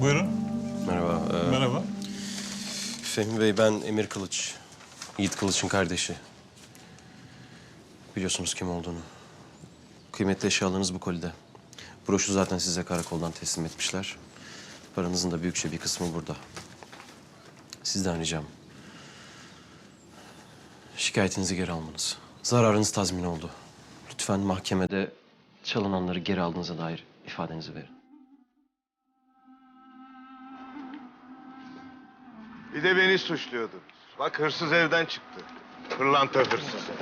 Buyurun. Merhaba. ee, Merhaba. Fehmi Bey ben Emir Kılıç. Yiğit Kılıç'ın kardeşi. Biliyorsunuz kim olduğunu. Kıymetli eşyalarınız bu kolide. Broşu zaten size karakoldan teslim etmişler. Paranızın da büyükçe bir kısmı burada. Sizden ricam. Şikayetinizi geri almanız. Zararınız tazmin oldu. Lütfen mahkemede çalınanları geri aldığınıza dair ifadenizi verin. Bir de beni suçluyordunuz. Bak hırsız evden çıktı. Pırlanta hırsızı.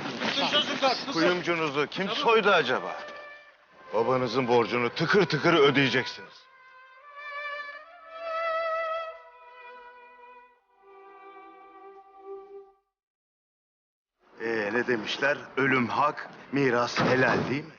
Kuyumcunuzu kim soydu acaba? Babanızın borcunu tıkır tıkır ödeyeceksiniz. Ee, ne demişler? Ölüm hak, miras helal değil mi?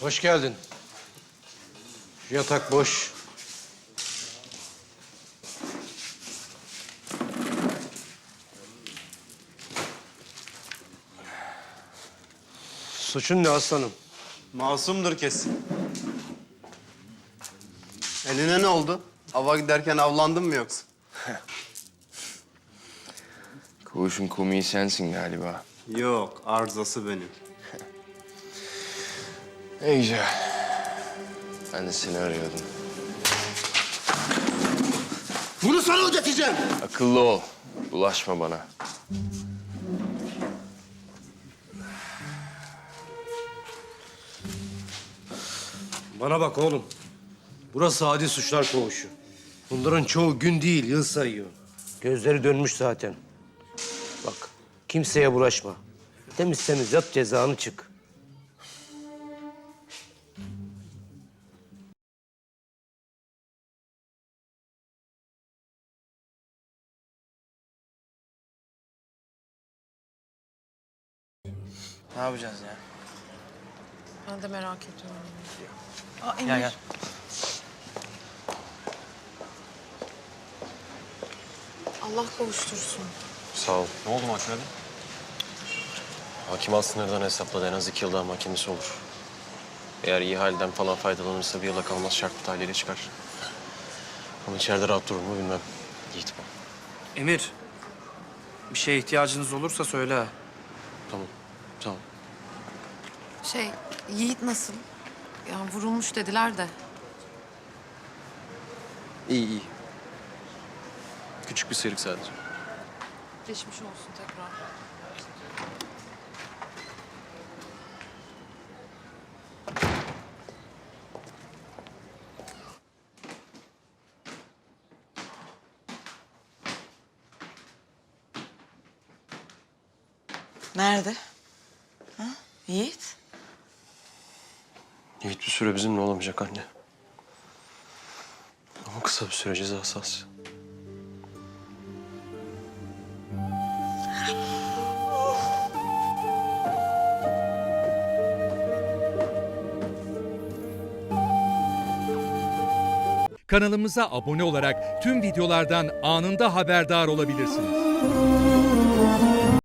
Hoş geldin. Şu yatak boş. Suçun ne aslanım? Masumdur kesin. Eline ne oldu? Hava giderken avlandın mı yoksa? Koğuşun komiği sensin galiba. Yok, arızası benim. Güzel. Ben de seni arıyordum. Bunu sana ödeteceğim. Akıllı ol. Bulaşma bana. Bana bak oğlum. Burası adi suçlar koğuşu. Bunların çoğu gün değil, yıl sayıyor. Gözleri dönmüş zaten. Kimseye bulaşma. Temiz temiz yap, cezanı çık. Ne yapacağız ya? Ben de merak ediyorum. Aa, Emir. Gel gel. Allah kavuştursun. Sağ ol. Ne oldu mahkemede? Hakim alt sınırdan hesapladı. En az iki yıl daha mahkemesi olur. Eğer iyi halden falan faydalanırsa bir yıla kalmaz şartlı tahliyle çıkar. Ama içeride rahat durur mu bilmem. Yiğit bu. Emir. Bir şeye ihtiyacınız olursa söyle. Tamam. Tamam. Şey, Yiğit nasıl? Yani vurulmuş dediler de. İyi iyi. Küçük bir sıyrık sadece. Geçmiş olsun tekrar. Nerede? Ha? Yiğit? Yiğit bir süre bizimle olamayacak anne. Ama kısa bir süre cezası az. Kanalımıza abone olarak tüm videolardan anında haberdar olabilirsiniz.